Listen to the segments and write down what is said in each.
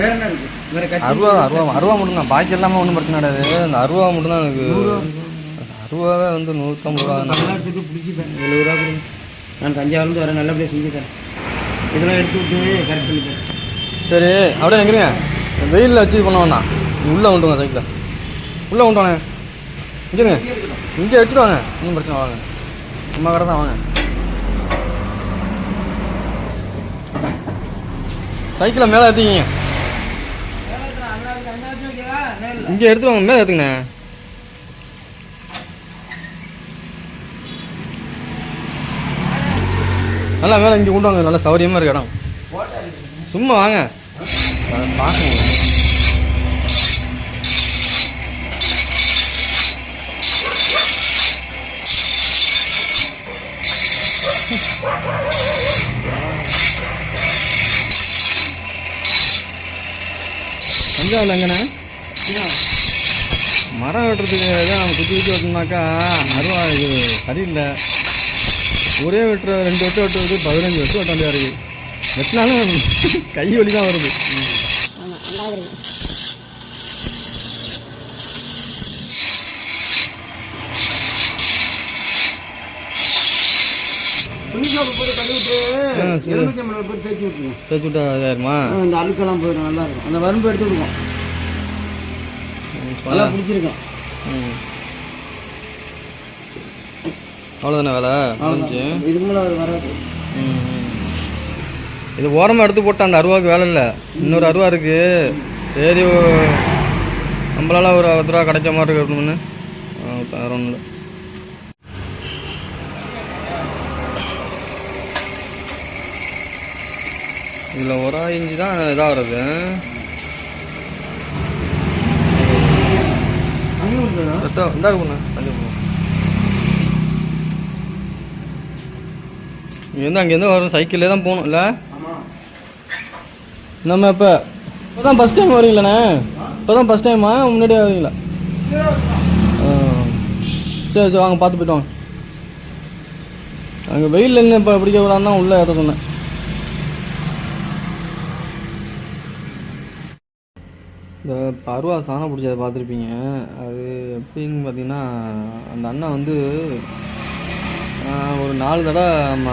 வேற என்ன இருக்கு? வேற கத்தி அருவா அருவா அருவா மட்டும் தான் பாக்கி எல்லாமே ஒன்றும் பிரச்சனை கிடையாது. இந்த அருவா மட்டும் தான் எனக்கு அருவாவே வந்து நூற்றம்பது ரூபா. தமிழ்நாட்டுக்கு பிடிச்சி தரேன். எழுபது ரூபா கொடுங்க. நான் தஞ்சாவூர்லேருந்து வரேன். நல்லபடியாக செஞ்சு தரேன். இதெல்லாம் எடுத்து விட்டு கரெக்ட் பண்ணி தரேன். சரி அப்படியே எங்கிறீங்க வெயிலில் வச்சு பண்ண வேணாம். உள்ளே வாங்க சைக்கிளை. உள்ளே கொண்டு வாங்க. இங்கேங்க இங்கே வச்சுட்டு வாங்க. ஒன்றும் பிரச்சனை வாங்க. நம்ம கடை தான் வாங்க. சைக்கிளை மேலே ஏற்றிக்கிங்க இங்கே எடுத்து வாங்க மேலே ஏற்றுங்கண்ணே நல்லா மேலே இங்கே கொண்டு வாங்க நல்லா சௌரியமாக இருக்கு இடம். சும்மா வாங்க. அதை பார்க்கணும். தஞ்சாவூர்ல எங்கண்ணே? மரம் வெட்டுறதுக்கு தான் நம்ம குத்தி குத்தி வெட்டினாக்கா அருவா இது சரியில்லை. ஒரே வெட்டுற ரெண்டு வெட்டு வெட்டுறது பதினஞ்சு வெட்டு வெட்ட வேண்டியதாக இருக்குது வெட்டினாலும் கை வலி தான் வருது. தேய்ச்சி விட்டுருங்க தேய்ச்சி விட்டா இதாயிருமா இந்த அழுக்கெல்லாம் போயிடும் நல்லா இருக்கும். அந்த வரும்பு எடுத்து விடுவோம் நல்லா பிடிச்சிருக்கேன் ம். அவ்வளோதானே வேலை? இதுக்கு மேலே வராது. இது ஓரமாக எடுத்து போட்டால் அந்த அருவாவுக்கு வேலை இல்லை. இன்னொரு அருவா இருக்கு. சரி நம்மளால ஒரு பத்து ரூபா கிடைச்ச மாதிரி இருக்கணும்னு வேற ஒன்றும் இல்லை. இதில் ஒரு இஞ்சி தான் இதாகிறது. அங்கே விட்டுறா சத்தம் இந்தா இருக்குண்ணா போகணும் இங்கேருந்து அங்கேருந்து வரும் சைக்கிள்லே தான் போகணும் இல்லை நம்ம இப்போ இப்போ தான் ஃபஸ்ட் டைம் வரீங்களாண்ணே இப்போ தான் ஃபஸ்ட் டைமா முன்னாடியே வரீங்களா. சரி சரி வாங்க பார்த்து போயிட்டு வாங்க. அங்கே வெயில் என்ன இப்போ பிடிக்க தான் உள்ளே ஏற்ற சொன்னேன் இந்த பருவா சாணம் பிடிச்சதை பார்த்துருப்பீங்க. அது எப்படின்னு பார்த்தீங்கன்னா அந்த அண்ணன் வந்து ஒரு நாலு தடவை நம்ம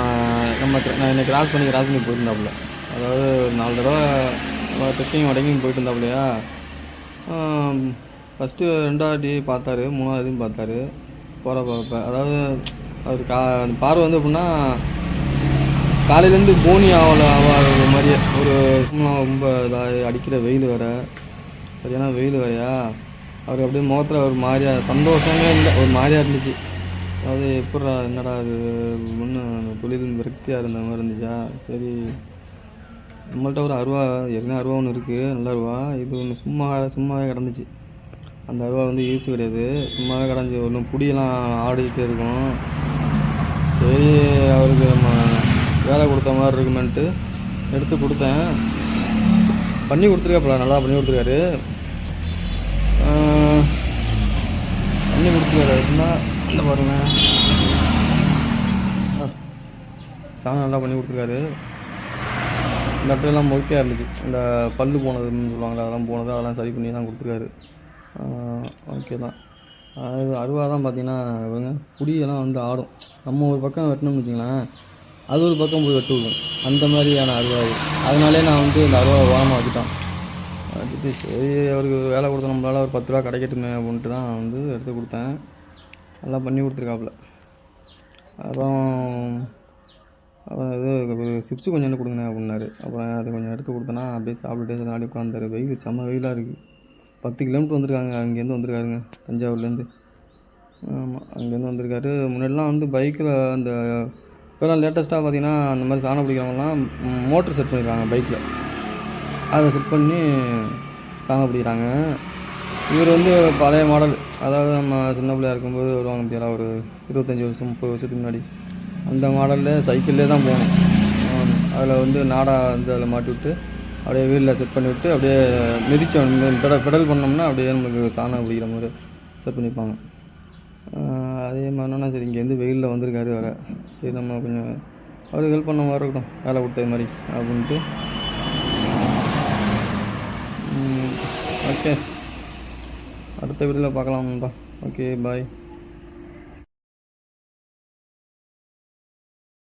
நம்ம நான் என்னை கிராஸ் பண்ணி கிராஸ் பண்ணி போயிருந்தாப்புல. அதாவது ஒரு நாலு தடவை நம்ம தெற்கையும் வடக்கையும் போயிட்டு இருந்தாப்புலையா ஃபஸ்ட்டு ரெண்டாவது பார்த்தாரு மூணாவதும் பார்த்தாரு. போகிற பார்ப்ப அதாவது அவர் கா அந்த பார்வை வந்து எப்படின்னா காலையிலேருந்து போனி ஆகலை ஆகாத மாதிரியே. ஒரு சும்மா ரொம்ப இதாக அடிக்கிற வெயில் வேறு. சரியான வெயில் வரையா? அவர் அப்படியே முகத்தில் ஒரு மாதிரியா சந்தோஷமே இல்லை. ஒரு மாதிரியா இருந்துச்சு. அதாவது எப்பட்றா என்னடா அது ஒன்று தொழில் விரக்தியாக இருந்த மாதிரி இருந்துச்சா? சரி. நம்மள்ட்ட ஒரு அருவா ஏற்கனவே அருவா ஒன்று இருக்குது நல்ல அருவா. இது ஒன்று சும்மா சும்மாவே கிடந்துச்சு. அந்த அருவா வந்து யூஸ் கிடையாது. சும்மாவே கிடந்துச்சு. ஒன்றும் புடியெல்லாம் ஆடிக்கிட்டே இருக்கும். சரி அவருக்கு நம்ம வேலை கொடுத்த மாதிரி இருக்குமென்ட்டு எடுத்து கொடுத்தேன். பண்ணி கொடுத்துருக்காப்புல நல்லா பண்ணி கொடுத்துருக்காரு. பண்ணி கொடுத்துருக்காரு. அப்படின்னா இல்லை பாருங்க. சாணம் நல்லா பண்ணி கொடுத்துருக்காரு. இந்த இடத்துலலாம் முழுக்கையாக இருந்துச்சு. இந்த பல்லு போனதுன்னு சொல்லுவாங்களே அதெல்லாம் போனது அதெல்லாம் சரி பண்ணி தான் கொடுத்துருக்காரு. ஓகே தான். அது அருவா தான் பார்த்தீங்கன்னா இவங்க வந்து ஆடும். நம்ம ஒரு பக்கம் வெட்டணும்னு வச்சிங்களேன் அது ஒரு பக்கம் போய் வெட்டு விடும். அந்த மாதிரியான அருவா இது அதனாலே நான் வந்து இந்த அருவாவை ஓரமாக வச்சுட்டேன் வச்சுட்டு சரி அவருக்கு ஒரு வேலை கொடுத்த நம்மளால் ஒரு பத்து ரூபா கிடைக்கட்டுமே அப்படின்ட்டு தான் வந்து எடுத்து கொடுத்தேன். நல்லா பண்ணி கொடுத்துருக்காப்புல. அப்புறம் அப்புறம் இது ஒரு சிப்ஸு கொஞ்சம் கொடுங்க அப்படின்னாரு. அப்புறம் அது கொஞ்சம் எடுத்து கொடுத்தேன்னா அப்படியே சாப்பிட்டுட்டே நாடி உட்காந்தாரு வெயில் செம்ம வெயிலாக இருக்குது பத்து கிலோமீட்டர் வந்திருக்காங்க. அங்கேருந்து வந்திருக்காருங்க. தஞ்சாவூர்லேருந்து. ஆமாம் அங்கேருந்து வந்திருக்காரு. முன்னாடிலாம் வந்து பைக்கில் அந்த இப்போலாம் லேட்டஸ்ட்டாக பார்த்தீங்கன்னா அந்த மாதிரி சாணம் பிடிக்கிறவங்கலாம் மோட்டர் செட் பண்ணிடுறாங்க பைக்கில் அதை செட் பண்ணி சாணம் பிடிக்கிறாங்க. இவர் வந்து பழைய மாடல் அதாவது நம்ம சின்ன பிள்ளையா இருக்கும்போது வருவாங்க பார்த்தீங்களா ஒரு இருபத்தஞ்சி வருஷம் முப்பது வருஷத்துக்கு முன்னாடி. அந்த மாடலில் சைக்கிள்லே தான் போகணும். அதில் வந்து நாடா வந்து அதில் மாட்டி விட்டு அப்படியே வீலில் செட் பண்ணி விட்டு அப்படியே மிதிச்சோம் பெடல் பெடல் பண்ணோம்னா அப்படியே நம்மளுக்கு சாணம் பிடிக்கிற மாதிரி செட் பண்ணிப்பாங்க. அதே மாதிரினா சரி இங்கேருந்து வெயிலில் வந்திருக்காரு வேறு. சரி நம்ம கொஞ்சம் அவருக்கு ஹெல்ப் பண்ண மாதிரி இருக்கட்டும் வேலை கொடுத்த மாதிரி அப்படின்ட்டு. ஓகே அடுத்த வீடியோவில் பார்க்கலாம் ஓகே பாய்